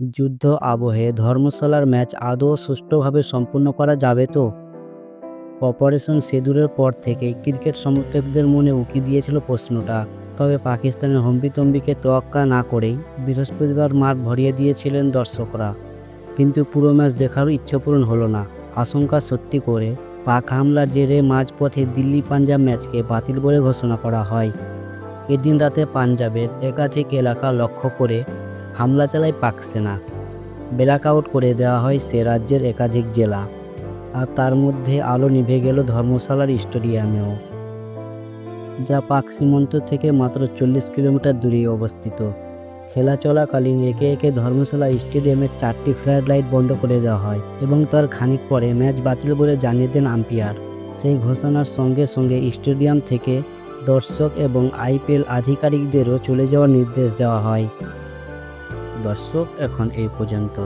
যুদ্ধ আবহে ধর্মশালার ম্যাচ আদৌ সুষ্ঠুভাবে সম্পূর্ণ করা যাবে তো? অপারেশন সিঁদুরের পর থেকে ক্রিকেট সমর্থকদের মনে উকি দিয়েছিল প্রশ্নটা। তবে পাকিস্তানের হম্বিতম্বিকে তোয়াক্কা না করেই বৃহস্পতিবার মাঠ ভরিয়ে দিয়েছিলেন দর্শকরা। কিন্তু পুরো ম্যাচ দেখারও ইচ্ছে পূরণ হলো না। আশঙ্কা সত্যি করে পাক হামলার জেরে মাঝপথে দিল্লি পাঞ্জাব ম্যাচকে বাতিল বলে ঘোষণা করা হয়। এদিন রাতে পাঞ্জাবের একাধিক এলাকা লক্ষ্য করে হামলা চালায় পাক সেনা। ব্ল্যাক আউট করে দেওয়া হয় সে রাজ্যের একাধিক জেলা। আর তার মধ্যে আলো নিভে গেল ধর্মশালার স্টেডিয়ামেও, যা পাক সীমান্ত থেকে মাত্র চল্লিশ কিলোমিটার দূরে অবস্থিত। খেলা চলাকালীন একে একে ধর্মশালা স্টেডিয়ামের চারটি ফ্লাড লাইট বন্ধ করে দেওয়া হয় এবং তার খানিক পরে ম্যাচ বাতিল বলে জানিয়ে দেন আম্পায়ার। সেই ঘোষণার সঙ্গে সঙ্গে স্টেডিয়াম থেকে দর্শক এবং আইপিএল আধিকারিকদেরও চলে যাওয়ার নির্দেশ দেওয়া হয়। দর্শক এখন এই পর্যন্ত।